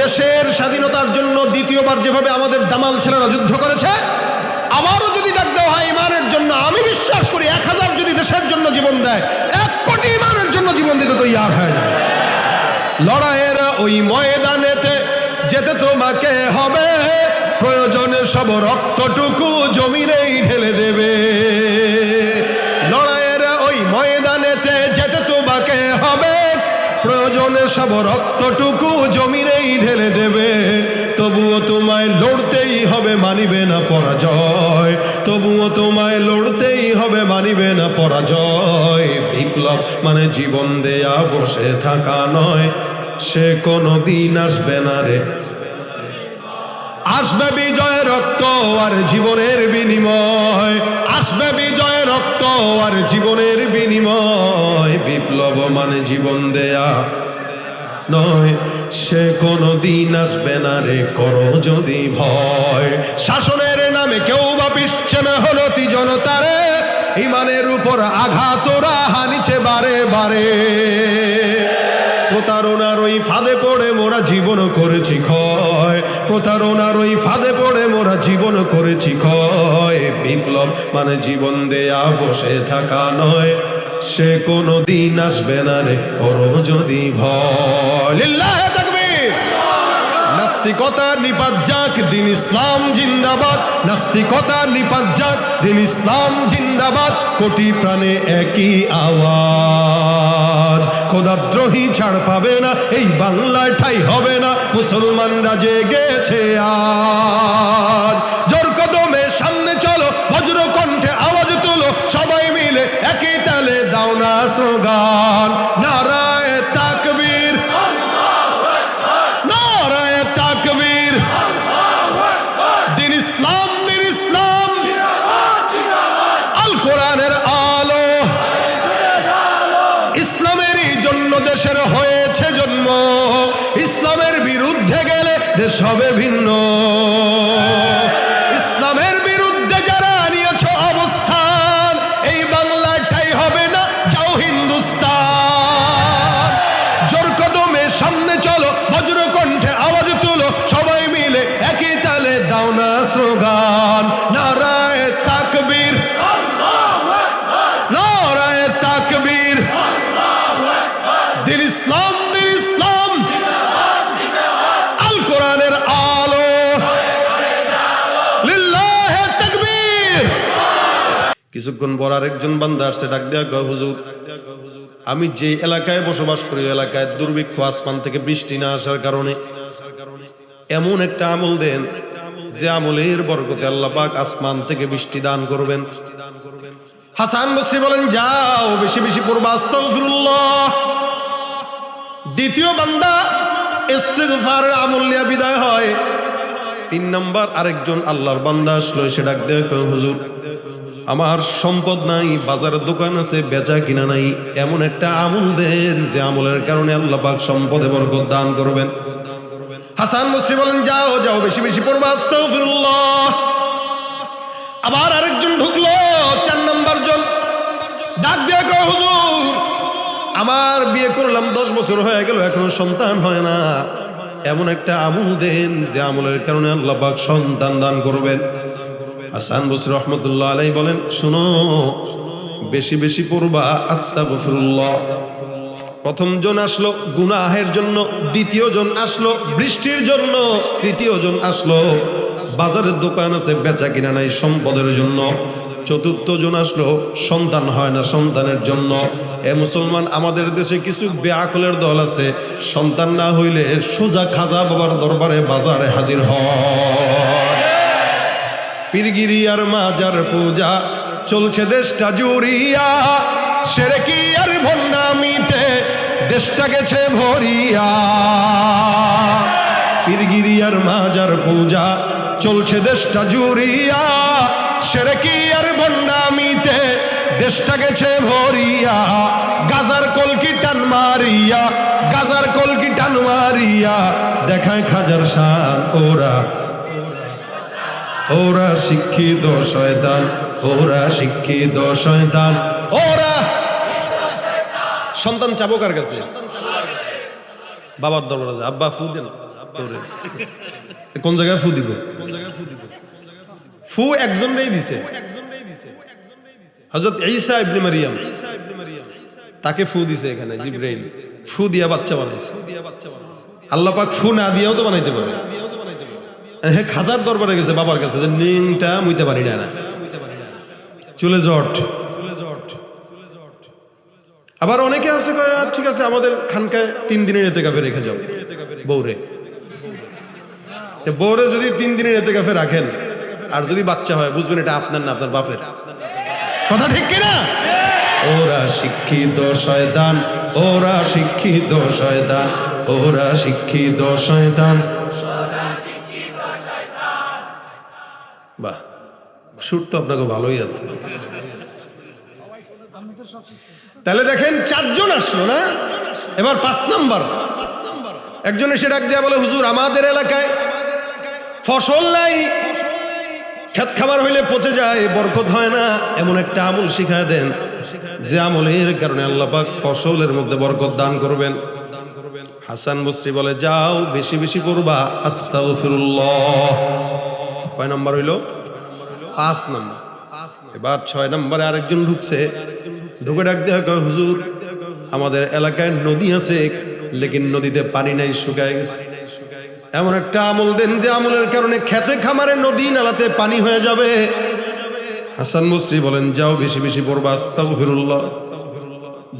দেশের স্বাধীনতার জন্য দ্বিতীয়বার যেভাবে আমাদের দামাল ছেলেরা যুদ্ধ করেছে, আবারও যদি ডাক দেওয়া হয় ইমানের জন্য, আমি বিশ্বাস করি এক হাজার যদি দেশের জন্য জীবন দেয়, এক কোটি ইমানের জন্য জীবন দিতে তৈয়ার হয়। লড়াইয়ের ওই ময়দানেতে যেতে তোমাকে হবে, প্রয়োজনে সব রক্তটুকু জমিনেই ঢেলে দেবে। প্রয়োজনে সব রক্তটুকু জমিনেই ঢেলে দেবে। তবুও তোমায় লড়তেই হবে, মানিবে না পরাজয়। তবুও তোমায় লড়তেই হবে, মানিবে না পরাজয়। বিপ্লব মানে জীবন দেয়া, বসে থাকা নয়। সে কোনো দিন আসবে না রে। আসবে বিজয় রক্ত আর জীবনের বিনিময়। আসবে বিজয় রক্ত আর জীবনের বিনিময়। বিপ্লব মানে জীবন দেয়া নয়, সে কোনো দিন আসবে না রে, করো যদি ভয়। শাসনের নামে কেউ বা পিসছে না হলো তি জনতারে, ইমানের উপর আঘাত ওরা হানিছে বারে বারে। প্রতারণার ওই ফাঁদে পড়ে মোরা জীবন করেছি ক্ষয়। প্রতারণার ওই ফাঁদে পড়ে মোরা জীবন করেছি ক্ষয়। বিপ্লব মানে জীবন দেয়া, বসে থাকা নয়। সে কোনো দিন আসবে না রে করো যদি ভয়। নাস্তিকতা নিপাত যাক, দিন ইসলাম জিন্দাবাদ। নাস্তিকতা নিপাত যাক, দিন ইসলাম জিন্দাবাদ। কোটি প্রাণে একই আওয়াজ। খোদাদ্রোহী ছাড় পাবে না, এই বাংলায় ঠাই হবে না। মুসলমানরা জেগেছে আজ। জোর কদমে সামনে চলো বজ্র কণ্ঠে আওয়াজ তুলো সবাই মিলে একই তালে দাও না স্লোগান নারায় তাকবীর। নারায় তাকবীর। দিন ইসলাম দিন ইসলাম। আল কোরআনের আলো। ইসলামেরই জন্য দেশের হয়েছে জন্ম। ইসলামের বিরুদ্ধে গেলে দেশ হবে ভিন্ন। কিছুক্ষণ পর আরেকজন বান্দা আসছে, ডাক দেয়া কয়, হুজুর, আমি যে এলাকায় বসবাস করি এলাকায় দুর্ভিক্ষ, আসমান থেকে বৃষ্টি না আসার কারণে এমন একটা আমল দেন, যে আমলের বরকতে আল্লাহ পাক আসমান থেকে বৃষ্টি দান করবেন। হাসান বসরি বলেন, যাও, বেশি বেশি পড়বা, আস্তাগফিরুল্লাহ। দ্বিতীয় বান্দা ইস্তিগফার আমল নিয়ে বিদায় হয়। তিন নম্বর আরেকজন আল্লাহর বান্দা আসলো সে ডাক দেয় হুজুর আমার সম্পদ নাই বাজারের দোকান আছে বেচা কিনা নাই এমন একটা আমল দেন যে আমলের কারণে আল্লাহ পাক সম্পদে বরকত দান করবেন। হাসান মুসলিম বলেন যাও যাও বেশি বেশি পড়বা আস্তাগফিরুল্লাহ। আবার আরেকজন ঢুকলো চার নম্বর জন। ডাক দিয়ে কয়, হুজুর আমার বিয়ে করলাম দশ বছর হয়ে গেল এখনও সন্তান হয় না। এমন একটা আমল দেন যে আমলের কারণে আল্লাহ পাক সন্তান দান করবেন। হাসান বসির রহমতুল্লাহ আলাই বলেন, শুনো, বেশি বেশি পড়বা আস্তাগফিরুল্লাহ। প্রথম জন আসলো, গুনাহের জন্য, দ্বিতীয় জন আসলো, বৃষ্টির জন্য, তৃতীয় জন আসলো। বাজারের দোকান আছে, বেচা কিনা নাই, সম্পদের জন্য। চতুর্থ জন আসলো, সন্তান হয় না, সন্তানের জন্য। এ মুসলমান, আমাদের দেশে কিছু বেআকলের দল আছে, সন্তান না হইলে সোজা খাজা বাবার দরবারে বাজারে হাজির হয়। পীরগিরি আর মাজার পূজা, চলছে দেশটা জুড়িয়া। সেরে কি আর ভন্ডামিতে দেশটা গেছে ভরিয়া। পীরগিরি আর মাজার পূজা, চলছে দেশটা জুড়িয়া। সেরে কি আর ভন্ডামিতে দেশটা গেছে ভরিয়া। গাজার কলকি টান মারিয়া, গাজার কলকি টান মারিয়া। দেখায় খাজার শান ওরা ওরা শিক্ষিত শয়তান, ওরা শিক্ষিত শয়তান। ওরা সন্তান চাবো কার কাছে। বাবার দরবারে আব্বা, ফু দেন কোন জায়গায় ফু দিব কোন জায়গায় ফু দিব? ফু একজনই দিছে। হযরত ঈসা ইবনে মারিয়াম, তাকে ফু দিছে এখানে, জিব্রাইল। ফু দিয়া বাচ্চা বানাইছে। আল্লাহ পাক ফু না দিয়েও তো বানাইতে পারে। খাজার দরবারে গেছে, বাবার কাছে। নিংটা মুইতে পারি না চলে জট। আবার অনেকে আছে ঠিক আছে, আমাদের খানকায় তিন দিনের এতে কাপে রেখে যাও বৌরে বৌরে যদি তিন দিনের এতে কাপে রাখেন, আর যদি বাচ্চা হয়, বুঝবেন এটা আপনার না, আপনার বাপের। কথা ঠিক কিনা ওরা শিক্ষিত শয়তান, ওরা শিক্ষিত শয়তান, ওরা শিক্ষিত শয়তান। বাহ, সুর তো আপনাকে ভালোই আছে। তাহলে দেখেন চারজন আসলো না? এবার পাঁচ নাম্বার। একজন এসে ডাক দেয়া বলে, হুজুর, আমাদের এলাকায় ফসল নাই। খেত খাবার হইলে পচে যায়, বরকত হয় না। এমন একটা আমল শিখায় দেন, যে আমলের কারণে আল্লাহ পাক ফসলের মধ্যে বরকত দান করবেন। হাসান বসরি বলে, যাও, বেশি বেশি করবা। আস্তাগফিরুল্লাহ। কয় নম্বর হইল? পাঁচ নাম্বার। এবার ছয় নম্বরে আরেকজন ঢুকছে। ঢুকে ডাকতে কয়, হুজুর, আমাদের এলাকায় নদী আছে, লেকিন নদীতে পানি নাই, শুকায় গেছে। এমন একটা আমল দেন যে আমলের কারণে খেতে খামারে নদী নালাতে পানি হয়ে যাবে। হাসান মুসরি বলেন, যাও বেশি বেশি পড়বা, আস্তাগফিরুল্লাহ।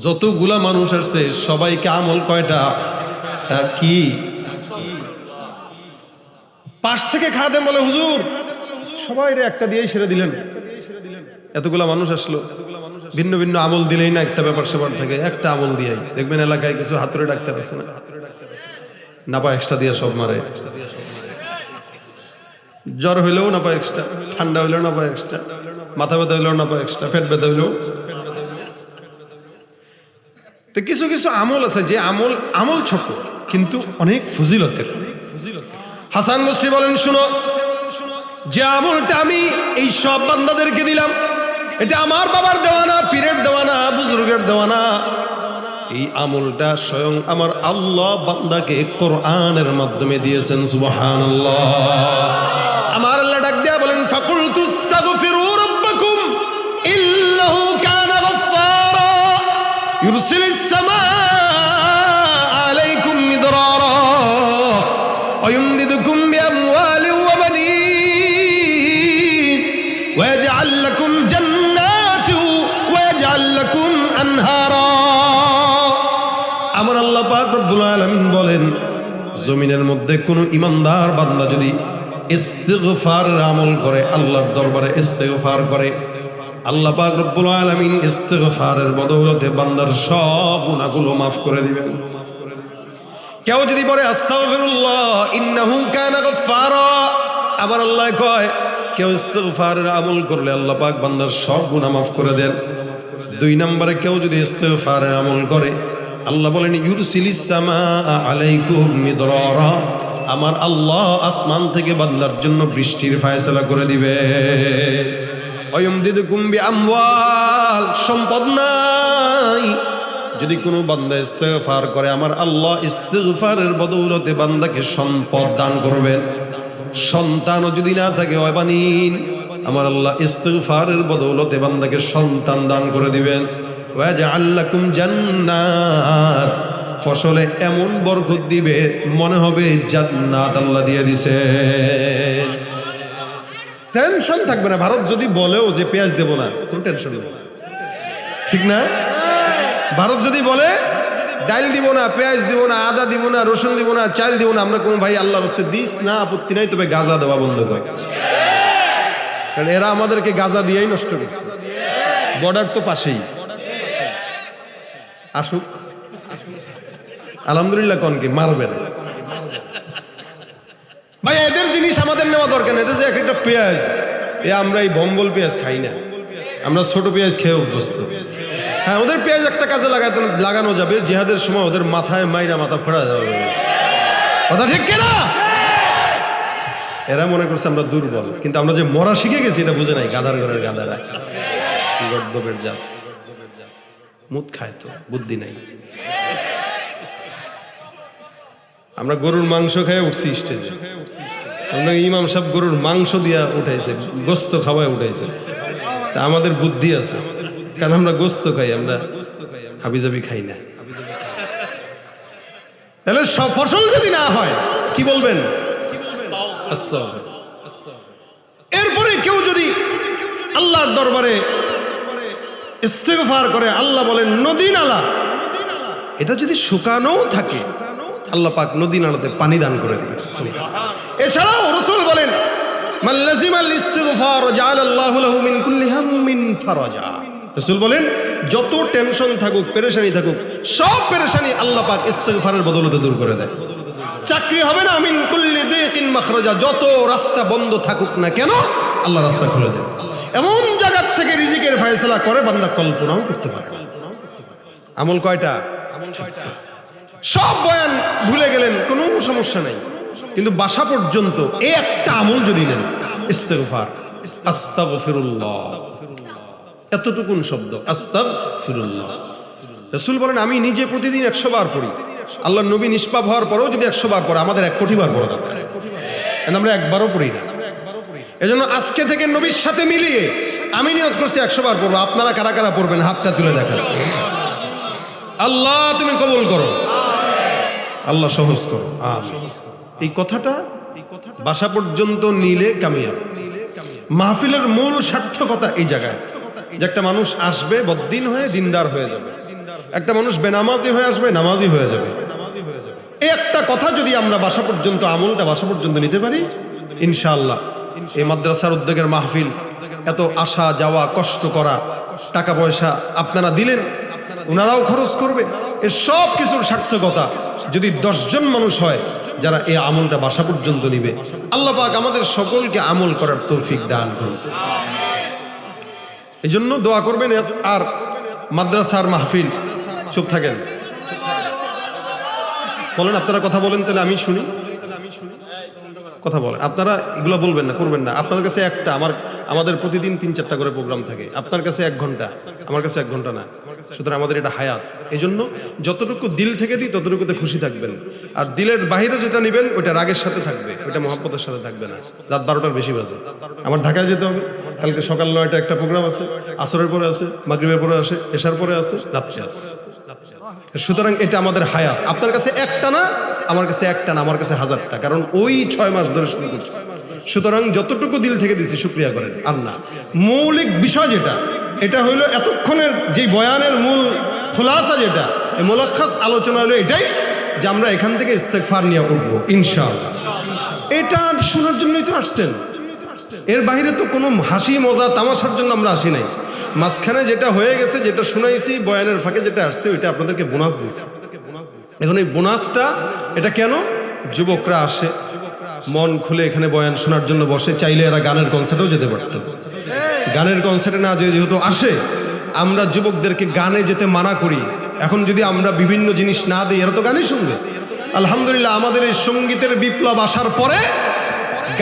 যতগুলা মানুষ আসছে, সবাইকে আমল কয়টা? কি? পাশ থেকে খাওয়া দেন বলে, হুজুর সবাই রে একটা দিয়েই সেরে দিলেন। এতগুলা মানুষ আসলো। ভিন্ন ভিন্ন আমল দিলেই না একটা ব্যাপার সেবার থাকে, একটা আমল দিয়াই। দেখবেন এলাকায় কিছু হাতুড়ে ডাক্তার আছে না? নাপা এক্সট্রা দিয়ে সব মারে। জ্বর হইলেও নাপা এক্সট্রা ঠান্ডা হইলেও নাপা এক্সট্রা মাথা ব্যথা হইলেও নাপা এক্সট্রা পেট ব্যথা হইলেও। তো কিছু কিছু আমল আছে, যে আমল আমল ছোট, কিন্তু অনেক ফজিলতের। হাসান মুসরি বলেন, শুনো, যে আমলটা আমি এই সব বান্দাদেরকে দিলাম, এটা আমার বাবার দেওয়ানা পীরের দেওয়ানা বুজুর্গের দেওয়ানা এই আমলটা স্বয়ং আমার আল্লাহ বান্দাকে কোরআনের মাধ্যমে দিয়েছেন, সুবহানাল্লাহ। আমার আল্লাহ ডাক বলেন ফাকুল ইন্নাহু কানা গফফারা, ইউরসিলিস সামা ويمددكم بأموال وبنين ويجعل لكم جنات ويجعل لكم أنهارا আমার আল্লাহ পাক রব্বুল আলামিন বলেন জমিনের মধ্যে কোনো ইমানদার বান্দা যদি ইস্তিগফার আমল করে আল্লাহর দরবারে ইস্তিগফার করে আল্লাহ পাক রব্বুল আলামিন ইস্তিগফারের বদৌলতে বান্দার সব গুনাহগুলো মাফ করে দিবেন কেউ যদি গফফারা আবার আল্লাহ কয়, কেউ ইস্তিগফারের আমল করলে আল্লাহ পাক বান্দার সব গুনাহ মাফ করে দেন। দুই নম্বরে কেউ যদি ইস্তিগফারের আমল করে, আল্লাহ বলেন আমার আল্লাহ আসমান থেকে বান্দার জন্য বৃষ্টির ফায়সলা করে দিবে। অয়মদিদুকুম বিআমওয়াল সম্পদ নাই। যদি কোনো বান্দা ইস্তেগফার করে, আমার আল্লাহ ইস্তেগফারের বদৌলতে বান্দাকে সম্পদ দান করবেন। সন্তানও যদি না থাকে অবানিন আমার আল্লাহ ইস্তেগফারের বদৌলতে বান্দাকে সন্তান দান করে দিবেন। ওয়াজআল্লাকুম জান্নাত, ফসলে এমন বরকত দিবে, মনে হবে জান্নাত আল্লাহ দিয়ে দিছে টেনশন থাকবে না। ভারত যদি বলেও যে পেঁয়াজ দেব না, কোন টেনশন নেই। ঠিক না? ভারত যদি বলে, ডাইল দিব না, পেঁয়াজ দিব না, আদা দিব না, রসুন দিব না, চাল দিব না, আমরা কোনো ভাই আল্লাহ রসে দিস না, আপত্তি নাই, তবে গাজা দেওয়া বন্ধ করে। কারণ এরা আমাদেরকে গাজা দিয়েই নষ্ট করছে। বর্ডার তো পাশেই। আসুক। আলহামদুলিল্লাহ কনকে মারবে না ভাই, এদের জিনিস আমাদের নেওয়া দরকার নেই যে একটা পেঁয়াজ, এ আমরা এই বম্বল পেঁয়াজ খাই না। আমরা ছোট পেঁয়াজ খেয়ে অভ্যস্ত। হ্যাঁ ওদের পেঁয়াজ একটা কাজে লাগাতে লাগানো যাবে, জিহাদের সময় ওদের মাথায় মাইরা মাথা ফোড়া যাবে কথা ঠিক কিনা? এরা মনে করছে আমরা দুর্বল, কিন্তু আমরা যে মরা শিখে গেছি, এটা বুঝে নাই, গাধার ঘরের গাধারা। গর্দবের জাত। মুদ খায় তো, বুদ্ধি নাই। আমরা গরুর মাংস খেয়ে উঠছি স্টেজে আমরা ইমাম সাহেব গরুর মাংস দিয়া উঠাইছে, গোস্ত খাওয়ায় উঠাইছে। তা আমাদের বুদ্ধি আছে। কারণ আমরা গোস্ত খাই, আমরা হাবিজাবি খাই না। তাহলে সব ফসল যদি না হয়, কি বলবেন? এরপরে কেউ যদি আল্লাহর দরবারে ইস্তেগফার করে, আল্লাহ বলেন নদী নালা। এটা যদি শুকানো থাকে, আল্লাহ পাক নদী নালাতে পানি দান করে দেবে এছাড়াও রসুল বলেন মাল্লাজিমাল ইস্তিগফার জাআলাল্লাহু লাহু মিন কুল্লি হাম্মিন ফারাজা। রসুল বলেন, যত টেনশন থাকুক, পেরেশানি থাকুক, সব পেরেশানি আল্লাহ পাক ইস্তিগফারের বদলতে দূর করে দেয়। চাকরি হবে না মিন কুল্লি দিকিন মাখরাজা, যত রাস্তা বন্ধ থাকুক না কেন, আল্লাহ রাস্তা খুলে দেন। এমন জায়গার থেকে রিজিকের ফয়সালা করে বান্দা কল্পনাও করতে পারে। আমল কয়টা? সব বয়ান ভুলে গেলেন, কোনো সমস্যা নাই। কিন্তু বাসা পর্যন্ত এই একটা আমল যদি নেন, ইস্তেগফার, আস্তাগফিরুল্লাহ। এতটুকুন শব্দ, আস্তাগফিরুল্লাহ। রাসূল বলেন, আমি নিজে প্রতিদিন একশো বার পড়ি। আল্লাহ নবী নিষ্পাপ হওয়ার পরেও যদি একশো বার পড়ে, আমাদের এক কোটি বার পড়া দরকার। আমরা একবারও পড়ি না। এজন্য আজকে থেকে নবীর সাথে মিলিয়ে আমি নিয়ত করছি একশো বার পড়ব। আপনারা কারা কারা পড়বেন? হাতটা তুলে দেখান। আল্লাহ, তুমি কবল করো। আল্লাহ সহজ করো। এই কথাটা বাসা পর্যন্ত নিলে কামিয়াব। মাহফিলের মূল সার্থকতা এই জায়গায়। যে একটা মানুষ আসবে, বদ্দিন হয়ে দিনদার হয়ে যাবে। একটা মানুষ বেনামাজি হয়ে আসবে, নামাজি হয়ে যাবে। এই একটা কথা যদি আমরা বাসা পর্যন্ত, আমলটা বাসা পর্যন্ত নিতে পারি, ইনশাআল্লাহ এই মাদ্রাসার উদ্যোগের মাহফিল, এত আসা যাওয়া, কষ্ট করা, টাকা পয়সা আপনারা দিলেন ওনারাও খরচ করবে। এর সব কিছুর সার্থকতা যদি দশজন মানুষ হয়, যারা এই আমলটা বাসা পর্যন্ত নিবে। আল্লাহ পাক আমাদের সকলকে আমল করার তৌফিক দান করুন। এই জন্য দোয়া করবেন আর মাদ্রাসার মাহফিল। চুপ থাকেন। বলেন, আপনারা কথা বলেন, তাহলে আমি শুনি। কথা বলেন। আপনারা এগুলো বলবেন না, করবেন না। আপনার কাছে একটা, আমার, আমাদের প্রতিদিন তিন, চারটা করে প্রোগ্রাম থাকে। আপনার কাছে এক ঘণ্টা, আমার কাছে এক ঘণ্টা না। সুতরাং আমাদের এটা হায়াত। এই জন্য যতটুকু দিল থেকে দিই, ততটুকুতে খুশি থাকবেন। আর দিলের বাইরে যেটা নেবেন ওটা রাগের সাথে থাকবে ওটা মহাব্বতের সাথে থাকবে না। রাত বারোটার বেশি বাজে। আমার ঢাকায় যেতে হবে। কালকে সকাল নয়টা একটা প্রোগ্রাম আছে। আসরের পরে আছে, মাগরিবের পরে আসে এসার পরে আছে, রাত্রে আছে। সুতরাং এটা আমাদের হায়াত। আপনার কাছে একটা না, আমার কাছে একটা না, আমার কাছে হাজারটা, কারণ ওই ছয় মাস ধরে শুরু করছি। সুতরাং যতটুকু দিল থেকে দিছি শুক্রিয়া করেন। আর না, মৌলিক বিষয় যেটা, এটা হইল এতক্ষণের যে বয়ানের মূল খোলাসা যেটা মোলাক্ষাস আলোচনা হলো এটাই যে আমরা এখান থেকে ইস্তেকফার নিয়ে উঠবো ইনশাআল্লাহ। এটা শোনার জন্যই তো আসছেন। এর বাইরে তো কোনো হাসি, মজা, তামাশার জন্য আমরা আসি নাই। মাঝখানে যেটা হয়ে গেছে, যেটা শুনাইছি, বয়ানের ফাঁকে যেটা আসছে, ওইটা আপনাদেরকে বোনাস দিছি এখন এই বোনাসটা, এটা কেন? যুবকরা আসে, মন খুলে এখানে বয়ান শোনার জন্য বসে, চাইলে এরা গানের কনসার্টেও যেতে পারত। গানের কনসার্টে না যেহেতু আসে, আমরা যুবকদেরকে গানে যেতে মানা করি। এখন যদি আমরা বিভিন্ন জিনিস না দিই, এরা তো গানই শুনবে। আলহামদুলিল্লাহ, আমাদের এই সঙ্গীতের বিপ্লব আসার পরে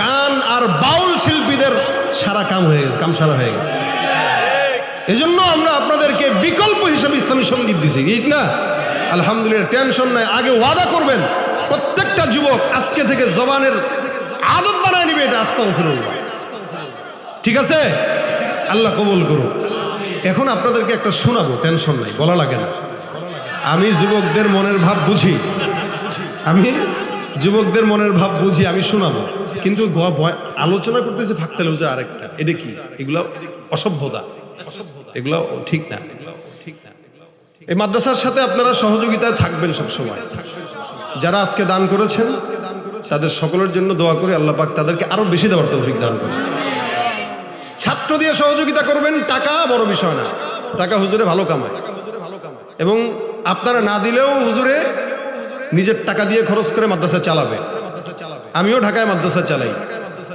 গান আর বাউল শিল্পীদের সারা কাম হয়ে গেছে কাম সারা হয়ে গেছে। এজন্য আমরা আপনাদেরকে বিকল্প হিসেবে ইসলামী সংগীত দিছি, ঠিক না? আলহামদুলিল্লাহ, টেনশন নাই, আগে ওয়াদা করবেন। প্রত্যেকটা যুবক আজকে থেকে জবানের আদত বানায় নিবে, এটা আস্তাগফিরুল্লাহ। ঠিক আছে? আল্লাহ কবুল করুন এখন আপনাদেরকে একটা শোনাবো, টেনশন নাই, বলা লাগে না। আমি যুবকদের মনের ভাব বুঝি। আমি যুবকদের মনের ভাব বুঝি, আমি শোনাবো। কিন্তু আলোচনা করতেছে ফাঁকতে লেগে আরেকটা, এটা কি? এগুলো অসভ্যতা। এগুলো ঠিক না। এই মাদ্রাসার সাথে আপনারা সহযোগিতায় থাকবেন সবসময়। যারা আজকে দান করেছেন, তাদের সকলের জন্য দোয়া করে আল্লাহ পাক তাদেরকে আরও বেশি দেওয়ার তৌফিক দান করেন। ছাত্র দিয়ে সহযোগিতা করবেন টাকা বড় বিষয় না। টাকা হুজুরে ভালো কামায়। এবং আপনারা না দিলেও হুজুরে নিজের টাকা দিয়ে খরচ করে মাদ্রাসা চালাবে। আমিও ঢাকায় মাদ্রাসা চালাই।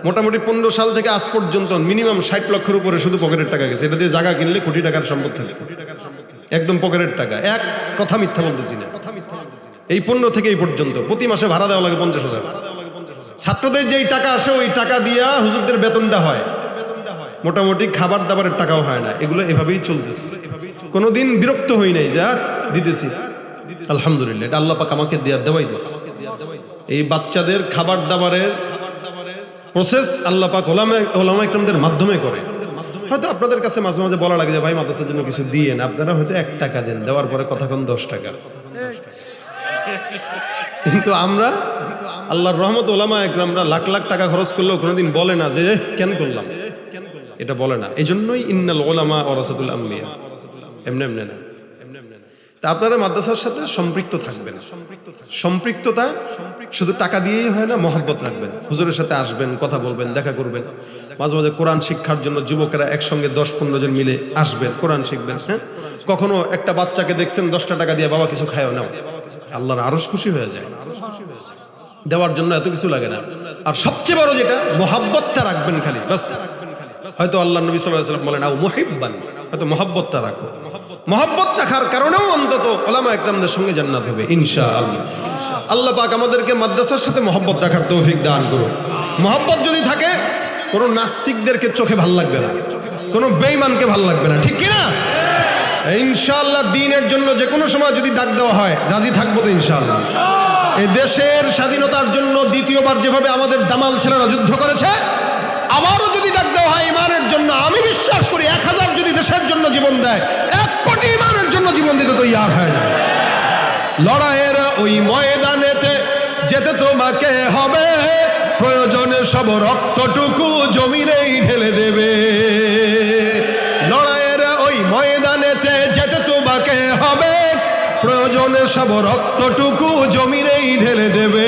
মোটামুটি পনেরো সাল থেকে আজ পর্যন্ত মিনিমাম ষাট লক্ষের উপরে শুধু পকেটের টাকা গেছে। এটা দিয়ে জায়গা কিনলে কোটি টাকার সম্পদ থাকে। একদম পকেটের টাকা। এক কথা মিথ্যা বলতেছি না। এই পনেরো থেকে এই পর্যন্ত, প্রতি মাসে ভাড়া দেওয়া লাগে পঞ্চাশ হাজার। ছাত্রদের যেই টাকা আসে, ওই টাকা দিয়া হুজুরদের বেতনটা হয়। মোটামুটি খাবার দাবারের টাকাও হয় না। এগুলো এভাবেই চলতেছে। কোনোদিন বিরক্ত হই নাই যে দিতেছি। আলহামদুলিল্লাহ, এটা আল্লাহ পাক আমাকে দেওয়া দেওয়াই দিস এই বাচ্চাদের খাবার দাবারের প্রসেস আল্লাহ পাক ওলামা ওলামা মাধ্যমে করে। হয়তো আপনাদের কাছে মাঝে মাঝে বলা লাগে যে, ভাই, মাদ্রাসার জন্য কিছু দিয়েন আপনারা হয়তো এক টাকা দেন, দেওয়ার পরে কথা কোন দশ টাকা। কিন্তু আমরা, আল্লাহর রহমত ওলামা একরামরা লাখ লাখ টাকা খরচ করলেও কোনোদিন বলে না যে কেন করলাম? এটা বলে না। এই জন্যই ইন্নাল ওলামা ওরাসাতুল আম্বিয়া। এমনি এমনি না। তা আপনারা মাদ্রাসার সাথে সম্পৃক্ত থাকবেন। সম্পৃক্ততা শুধু টাকা দিয়েই হয় না, মহাব্বত রাখবেন। হুজুরের সাথে আসবেন, কথা বলবেন, দেখা করবেন। মাঝে মাঝে কোরআন শিক্ষার জন্য যুবকেরা একসঙ্গে দশ পনেরো জন মিলে আসবেন, কোরআন শিখবেন হ্যাঁ? কখনো একটা বাচ্চাকে দেখছেন দশটা টাকা দিয়ে, বাবা, কিছু খায়ও নাও। আল্লাহর আরস খুশি হয়ে যায়। দেওয়ার জন্য এত কিছু লাগে না। আর সবচেয়ে বড় যেটা, মহাব্বতটা রাখবেন খালি, বাস। হয়তো আল্লাহ নবী সাল্লাহ বলেন, আও মুহিব্বান। হয়তো মোহাব্বতটা রাখো। মহব্বত রাখার কারণেও অন্তত ওলামা একরামদের সঙ্গে জান্নাত হবে ইনশা আল্লাহ আল্লাহ পাক আমাদেরকে মাদ্রাসার সাথে মহব্বত রাখার তৌফিক দান করুন মহব্বত যদি থাকে, কোনো নাস্তিকদেরকে চোখে ভালো লাগবে না। কোনো বেঈমানকে ভালো লাগবে না। ঠিক কিনা? ইনশাআল্লাহ দিনের জন্য যে কোনো সময় যদি ডাক দেওয়া হয়, রাজি থাকব তো ইনশাআল্লাহ। এই দেশের স্বাধীনতার জন্য দ্বিতীয়বার যেভাবে আমাদের দামাল ছেলেরা যুদ্ধ করেছে, আবারও যদি ডাক দেওয়া হয়, ইমানের জন্য আমি বিশ্বাস করি, এক হাজার যদি দেশের জন্য জীবন দেয় জন্য জীবন দিতে তো ইয়ার হয়। লড়াইয়ের ওই ময়দানেতে যেতে তোমাকে হবে। প্রয়োজনে সব রক্তটুকু জমিনেই ঢেলে দেবে। লড়াইয়ের ওই ময়দানেতে যেতে তোমাকে হবে। প্রয়োজনে সব রক্তটুকু জমিনেই ঢেলে দেবে।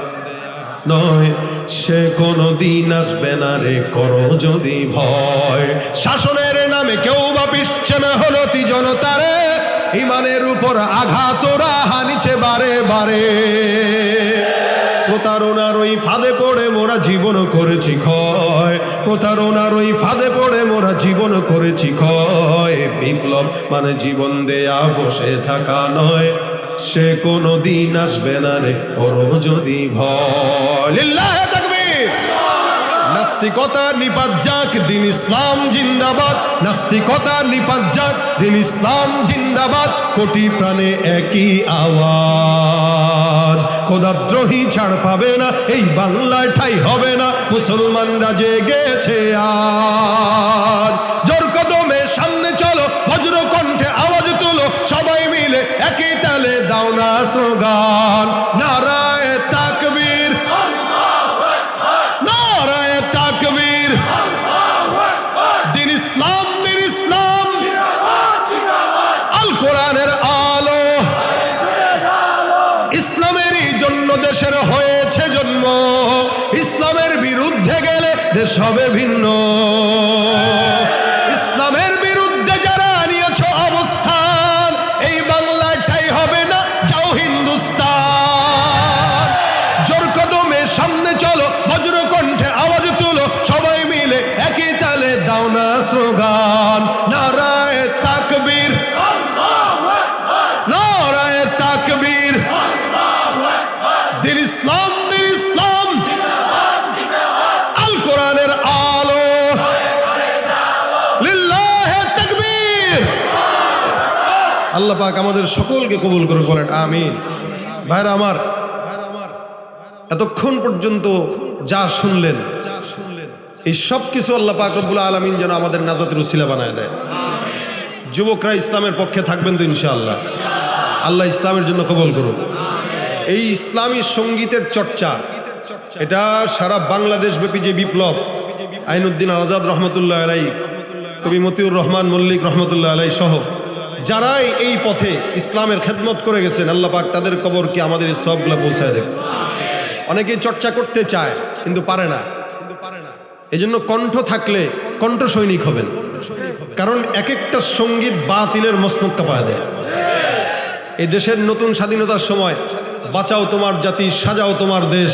নয়, সে কোনো দিন আসবে না রে, করো যদি ভয়। শাসনের নামে কেউ বা পিসছে না হলো তি জনতারে ইমানের উপর আঘাত ওরা হানিছে বারে বারে। প্রতারণার ওই ফাঁদে পড়ে মোরা জীবন করেছি ক্ষয়। প্রতারণার ওই ফাঁদে পড়ে মোরা জীবন করেছি ক্ষয়। বিপ্লব মানে জীবন দেয়া, বসে থাকা নয়। সে কোনো দিন আসবে না রে করো যদি ভয়। নাস্তিকতা নিপাত যাক, দিন ইসলাম জিন্দাবাদ। নাস্তিকতা নিপাত যাক, দিন ইসলাম জিন্দাবাদ। কোটি প্রাণে একই আওয়াজ। খোদাদ্রোহী ছাড় পাবে না, এই বাংলায় ঠাই হবে না। মুসলমানরা জেগেছে আজ। একই তালে দাও না স্লোগান। নারায় তাকবীর। নারায় তাকবীর। দিন ইসলাম দিন ইসলাম। আল কোরআনের আলো। ইসলামেরই জন্য দেশের হয়েছে জন্ম। ইসলামের বিরুদ্ধে গেলে দেশ হবে ভিন্ন। আল্লাহ পাক আমাদের সকলকে কবুল করে বলেন, আমিন। ভাইরা আমার, এতক্ষণ পর্যন্ত যা শুনলেন, এই সব কিছু আল্লাহ পাক রব্বুল আলমিন যেন আমাদের নাজাতের উসিলা বানায় দেয়। যুবকরা ইসলামের পক্ষে থাকবেন তো ইনশাআল্লাহ। আল্লাহ ইসলামের জন্য কবল করুন এই ইসলামী সঙ্গীতের চর্চা, এটা সারা বাংলাদেশ ব্যাপী যে বিপ্লব, আইনুদ্দিন আজাদ রহমতুল্লাহ আলাই কবি মতিউর রহমান মল্লিক রহমতুল্লাহ আলাই সহ যারাই এই পথে ইসলামের খেদমত করে গেছেন, আল্লাহ পাক তাদের কবরকে আমাদের সবগুলো পৌঁছায় দেবে অনেকেই চর্চা করতে চায়, কিন্তু পারে না। কিন্তু পারে এই জন্য কণ্ঠ থাকলে কণ্ঠ সৈনিক হবেন। কারণ এক একটা সংগীত বাতিলের মসনদ কাপায় দেয় এই দেশের নতুন স্বাধীনতার সময় বাঁচাও তোমার জাতি, সাজাও তোমার দেশ,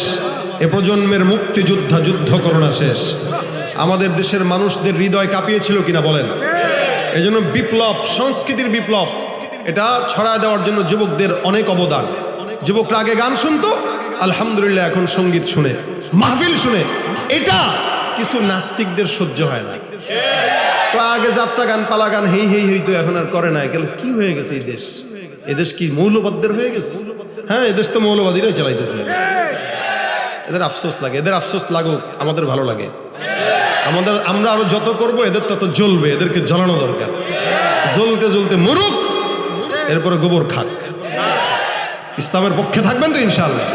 এ প্রজন্মের মুক্তিযোদ্ধা যুদ্ধ করোনা শেষ। আমাদের দেশের মানুষদের হৃদয় কাঁপিয়েছিল কিনা বলেন? এজন্য বিপ্লব, সংস্কৃতির বিপ্লব, এটা ছড়ায় দেওয়ার জন্য যুবকদের অনেক অবদান। যুবকরা আগে গান শুনতো, আলহামদুলিল্লাহ এখন সংগীত শুনে, মাহফিল শুনে। এটা কিছু নাস্তিকদের সহ্য হয় না। তো আগে যাত্রা গান, পালা গান, হেই হেই হইতো এখন আর করে না। গেল, কি হয়ে গেছে এই দেশ? এদেশ কি মৌলবাদদের হয়ে গেছে? হ্যাঁ এদেশ তো মৌলবাদীরাই চালাইতেছে। এদের আফসোস লাগে, এদের আফসোস লাগুক, আমাদের ভালো লাগে। আমাদের, আমরা আরও যত করব, এদের তত জ্বলবে, এদেরকে জ্বলানো দরকার। জ্বলতে জ্বলতে মরুক, এরপরে গোবর খাক। ইসলামের পক্ষে থাকবেন তো ইনশাআল্লাহ।